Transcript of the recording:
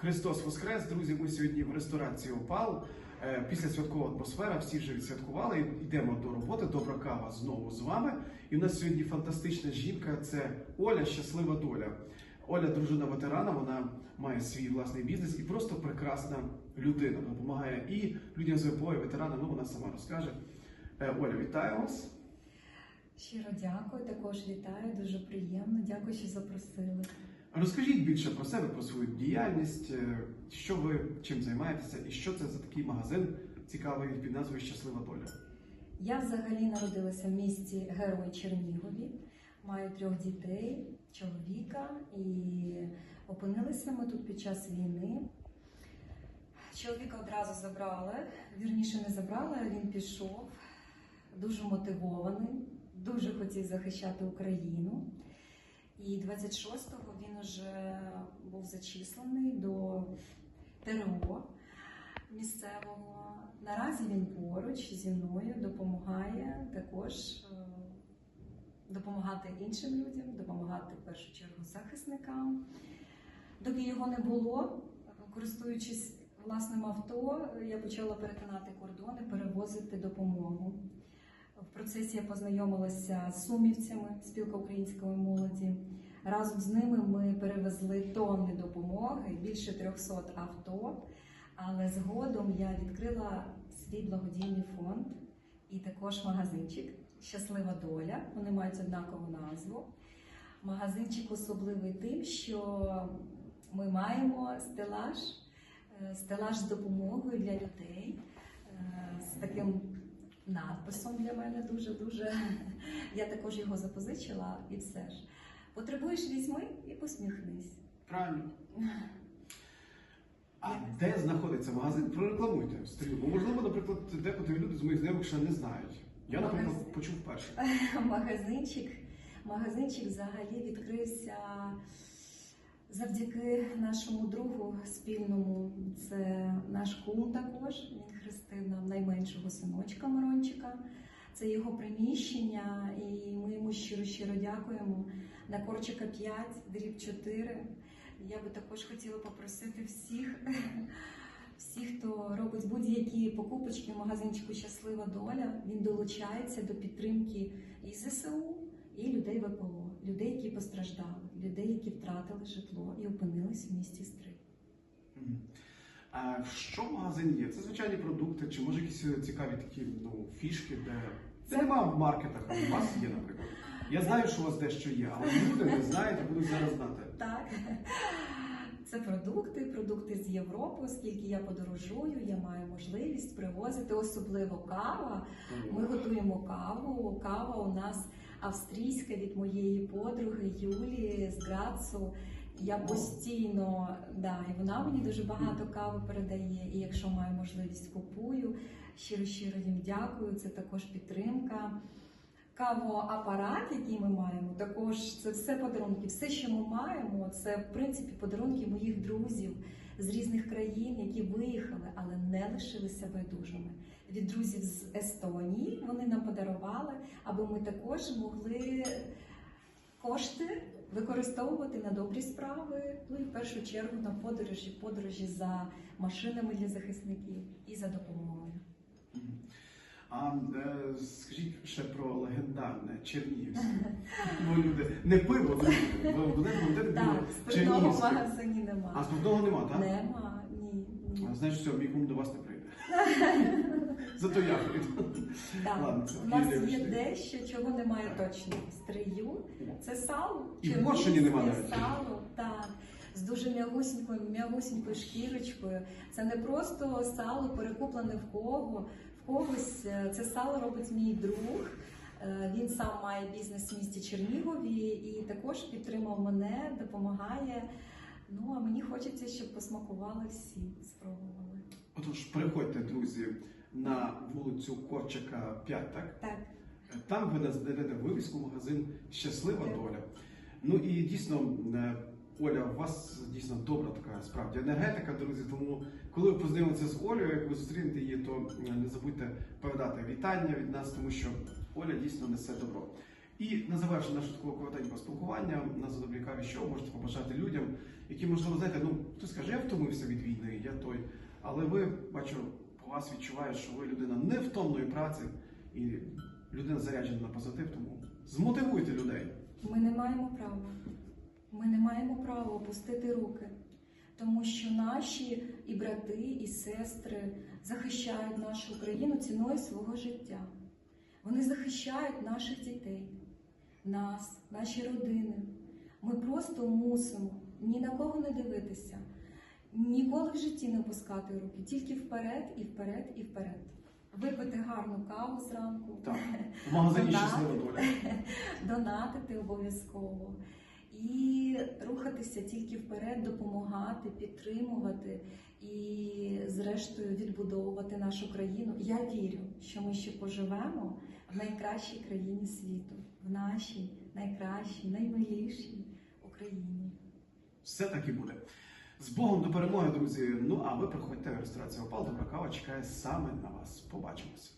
Христос Воскрес, друзі. Ми сьогодні в ресторації Опал. Е, Після святкова атмосфера, всі вже відсвяткували. Йдемо до роботи. Добра кава знову з вами. І у нас сьогодні фантастична жінка. Це Оля, щаслива доля. Оля, дружина ветерана. Вона має свій власний бізнес і просто прекрасна людина. Допомагає і людям з ВПО, і ветеранам. Ну вона сама розкаже. Е, Оля, вітаю вас. Щиро дякую, також вітаю, дуже приємно. Дякую, що запросили. Розкажіть більше про себе, про свою діяльність, е, що ви чим займаєтеся, і що це за такий магазин цікавий під назвою Щаслива доля. Я взагалі народилася в місті Герой Чернігові, маю трьох дітей, чоловіка, і опинилися ми тут під час війни. Чоловіка одразу забрали, вірніше не забрали, а він пішов, дуже мотивований, дуже хотів захищати Україну. І 26-го він вже був зачислений до ТРО місцевого. Наразі він поруч зі мною допомагає також е, допомагати іншим людям, допомагати в першу чергу захисникам. Доки його не було, користуючись власним авто, я почала перетинати кордони, перевозити допомогу. В процесі я познайомилася з сумівцями, спілка української молоді. Разом з ними ми перевезли тонни допомоги, більше 300 авто. Але згодом я відкрила свій благодійний фонд і також магазинчик Щаслива доля. Вони мають однакову назву. Магазинчик особливий тим, що ми маємо стелаж, е, стелаж з допомогою для людей, е, з таким надписом для мене дуже-дуже. Я також його запозичила і все ж. Потребуєш, візьми і посміхнись. Правильно. А де знаходиться магазин? Прорекламуйте стрілу. Бо можливо, наприклад, декотрі люди з моїх знайомих ще не знають. Я, наприклад, Магазин. почув вперше. магазинчик. Магазинчик взагалі відкрився завдяки нашому другу спільному. Це наш кум також. Він хрестив нам найменшого синочка Мирончика. Це його приміщення, і ми йому щиро щиро дякуємо. На Корчика 5, дріб 4. Я би також хотіла попросити всіх, всіх, хто робить будь-які покупочки в магазинчику Щаслива доля. Він долучається до підтримки і ЗСУ, і людей ВПО, які постраждали, людей, які втратили житло і опинились в місті Стрий. А що в магазині є? Це звичайні продукти, чи може якісь е, цікаві такі ну, фішки, де. Це Це- нема в маркетах, а у вас є, наприклад. Я знаю, що у вас дещо є, але люди не знають і будуть зараз знати. Так. Це продукти, продукти з Європи, оскільки я подорожую, я маю можливість привозити, особливо кава. Ми готуємо каву. Кава у нас австрійська від моєї подруги Юлії з Грацу. Я постійно, да, і вона мені дуже багато кави передає. І якщо маю можливість, купую. Щиро щиро їм дякую. Це також підтримка. Кавоапарат, який ми маємо, також це все подарунки. Все, що ми маємо, це в принципі подарунки моїх друзів з різних країн, які виїхали, але не лишилися байдужими. Від друзів з Естонії вони нам подарували, аби ми також могли кошти використовувати на добрі справи. Ну і в першу чергу на подорожі, подорожі за машинами для захисників і за допомогою. А е, скажіть ще про легендарне Чернігівське. Бо люди не пиво, бо буде Так, спиртного в магазині А немає. спиртного нема, так? Нема, ні. ні. А, Значить, все, мій кум до вас не прийде. Зато я прийду. Так, у нас є дещо, чого немає точно стрию. Це сало. І в Моршині нема чернігівське навіть. сало, так. З дуже м'ягусінькою, м'ягусінькою шкірочкою. Це не просто сало перекуплене в кого. Когось е, це сало робить мій друг. Е, Він сам має бізнес в місті Чернігові і також підтримав мене, допомагає. Ну а мені хочеться, щоб посмакували всі, спробували. Отож, переходьте, друзі, на вулицю Корчика 5, так? Так. Там ви знайдете вивіску магазин Щаслива доля. Ну і дійсно, е, Оля, у вас дійсно добра така справді енергетика, друзі. Тому, коли ви познайомитеся з Олею, як ви зустрінете її, то е, не забудьте передати вітання від нас, тому що Оля дійсно несе добро. І на завершення нашого такого коротенького спілкування на задобрікаві що можете побажати людям, які можливо знаєте, ну хто скаже, я втомився від війни, я той. Але ви бачу, по вас відчуваю, що ви людина невтомної праці і людина заряджена на позитив. Тому змотивуйте людей. Ми не маємо права. Ми не маємо права опустити руки, тому що наші і брати, і сестри захищають нашу країну ціною свого життя. Вони захищають наших дітей, нас, наші родини. Ми просто мусимо ні на кого не дивитися, ніколи в житті не опускати руки, тільки вперед і вперед і вперед. Випити гарну каву зранку, Так, в магазині щаслива доля. донатити обов'язково і рухатися тільки вперед, допомагати, підтримувати і, зрештою, відбудовувати нашу країну. Я вірю, що ми ще поживемо в найкращій країні світу, в нашій найкращій, наймилішій Україні. Все так і буде. З Богом до перемоги, друзі. Ну а ви приходьте в ресторацію Опал. Добра кава чекає саме на вас. Побачимося.